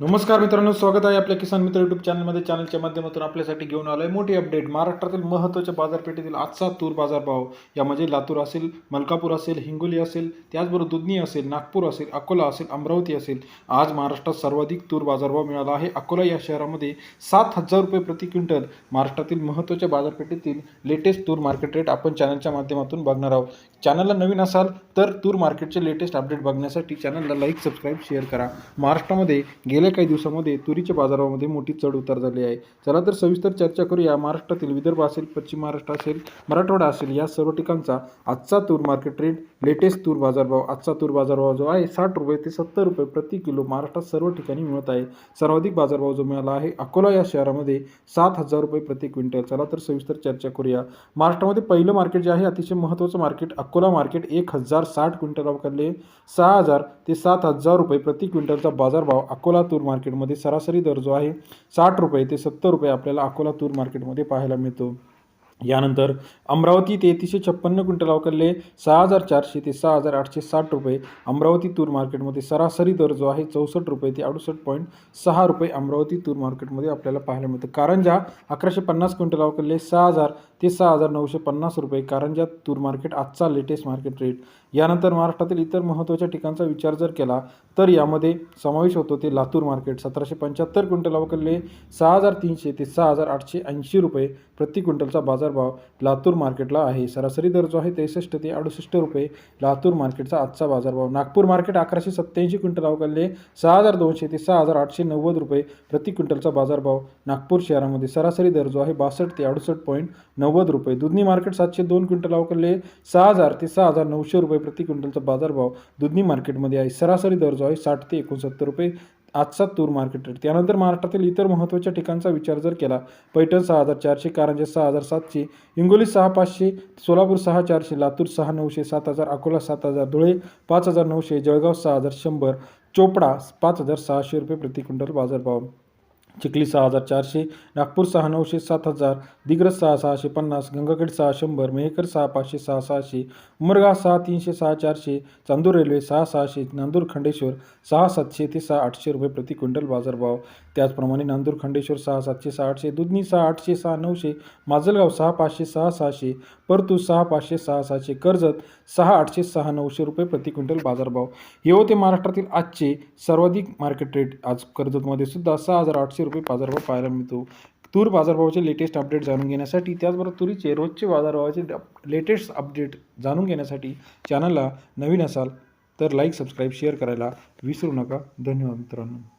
नमस्कार मित्रांनो स्वागत आहे आपल्या किसान मित्र युट्यूब चॅनलमध्ये चॅनलच्या माध्यमातून आपल्यासाठी घेऊन आलोय मोठी अपडेट महाराष्ट्रातील महत्त्वाच्या बाजारपेठेतील आजचा तूर बाजारभाव यामध्ये लातूर असेल मलकापूर असेल हिंगोली असेल त्याचबरोबर दुधनी असेल नागपूर असेल अकोला असेल अमरावती असेल. आज महाराष्ट्रात सर्वाधिक तूर बाजारभाव मिळाला आहे. अकोला या शहरामध्ये सात हजार रुपये प्रति क्विंटल महाराष्ट्रातील महत्त्वाच्या बाजारपेठेतील लेटेस्ट तूर मार्केट रेट आपण चॅनलच्या माध्यमातून बघणार आहोत. चॅनलला नवीन असाल तर तूर मार्केटचे लेटेस्ट अपडेट बघण्यासाठी चॅनलला लाईक सबस्क्राईब शेअर करा. महाराष्ट्रामध्ये गेल्या काही दिवसामध्ये तुरीच्या बाजारामध्ये मोठी चढ उतार झाली आहे. चला तर सविस्तर चर्चा करूया. महाराष्ट्रातील विदर्भ असेल पश्चिम महाराष्ट्र असेल मराठवाडा असेल या सर्व ठिकाणचा आजचा तूर मार्केट रेट लेटेस्ट तूर बाजारभाव आजचा तूर बाजारभाव जो आहे साठ रुपये ते सत्तर रुपये प्रति किलो महाराष्ट्रात सर्व ठिकाणी मिळत आहे. सर्वाधिक बाजारभाव जो मिळाला आहे अकोला या शहरामध्ये सात हजार रुपये प्रति क्विंटल. चला तर सविस्तर चर्चा करूया. महाराष्ट्रामध्ये पहिलं मार्केट जे आहे अतिशय महत्त्वाचं मार्केट अकोला मार्केट एक हजार साठ क्विंटल अवकाडले सहा हजार ते सात हजार रुपये प्रति क्विंटलचा बाजारभाव अकोला तूर मार्केटमध्ये सरासरी दर जो आहे साठ रुपये ते सत्तर रुपये आपल्याला अकोला तूर मार्केटमध्ये पाहायला मिळतो. यानंतर अमरावती तेहतीसशे छप्पन्न क्विंटल अवकाडले सहा हजार चारशे ते सहा हजार आठशे साठ रुपये. अमरावती तूर मार्केटमध्ये सरासरी दर जो आहे चौसष्ट रुपये ते अडुसष्ट पॉईंट सहा रुपये अमरावती तूर मार्केटमध्ये आपल्याला पाहायला मिळतं. कारंजा अकराशे पन्नास क्विंटल अवकाडले सहा हजार ते सहा हजार नऊशे पन्नास रुपये. कारंजा तूर मार्केट आजचा लेटेस्ट मार्केट रेट यानंतर महाराष्ट्रातील इतर महत्त्वाच्या ठिकाणचा विचार जर केला तर यामध्ये समावेश होतो ते लातूर मार्केट सतराशे पंच्याहत्तर क्विंटल अवकाडले सहा हजार तीनशे ते सहा हजार आठशे ऐंशी रुपये प्रति क्विंटलचा बाजारभाव लातूर मार्केटला आहे. सरासरी दर जो आहे त्रेसष्ट ते अडुसष्ट रुपये लातूर मार्केटचा आजचा बाजारभाव. नागपूर मार्केट अकराशे सत्त्याऐंशी क्विंटल अवकाडले सहा हजार दोनशे ते सहा हजार आठशे नव्वद रुपये प्रति क्विंटलचा बाजारभाव नागपूर शहरामध्ये सरासरी दर जो आहे बासष्ट ते अडुसष्ट पॉईंट नऊ नव्वद रुपये. दुधनी मार्केट सातशे दोन क्विंटल अवकरले सहा हजार ते सहा हजार नऊशे रुपये प्रति क्विंटलचा बाजारभाव दुधनी मार्केटमध्ये आहे. सरासरी दर जो आहे साठ ते एकोणसत्तर रुपये आजचा तूर मार्केट रेट त्यानंतर महाराष्ट्रातील इतर महत्त्वाच्या ठिकाणचा विचार जर केला पैठण सहा हजार चारशे कारंजे सहा हजार सातशे हिंगोली सहा पाचशे सोलापूर सहा चारशे लातूर सहा नऊशे सात हजार अकोला सात हजार धुळे पाच हजार नऊशे जळगाव सहा हजार शंभर चोपडा पाच हजार सहाशे रुपये प्रति क्विंटल बाजारभाव. चिखली सहा हजार चारशे नागपूर सहा नऊशे सात हजार दिग्रज सहा सहाशे पन्नास गंगाखेड सहा शंभर मेहकर सहा पाचशे सहा सहाशे उमरगा सहा तीनशे सहा चारशे चांदूर रेल्वे सहा सहाशे नांदूर खंडेश्वर सहा सातशे ते सहा आठशे रुपये प्रति क्विंटल बाजारभाव त्याचप्रमाणे नांदूर खंडेश्वर सहा सातशे सहा आठशे दुधनी सहा आठशे सहा नऊशे माजलगाव सहा पाचशे सहा सहाशे परतूर सहा पाचशे सहा सहाशे कर्जत सहा आठशे सहा नऊशे रुपये प्रति क्विंटल बाजारभाव हे होते महाराष्ट्रातील आजचे सर्वाधिक मार्केट रेट आज कर्जतमध्ये सुद्धा सहा हजार आठशे रुपये बाजारभाव पाहायला मिळतो. तूर बाजारभावाचे लेटेस्ट अपडेट जाणून घेण्यासाठी त्याचबरोबर तुरीचे रोजचे बाजारभावाचे लेटेस्ट अपडेट जाणून घेण्यासाठी चॅनलला नवीन असाल तर लाईक सबस्क्राईब शेअर करायला विसरू नका. धन्यवाद मित्रांनो.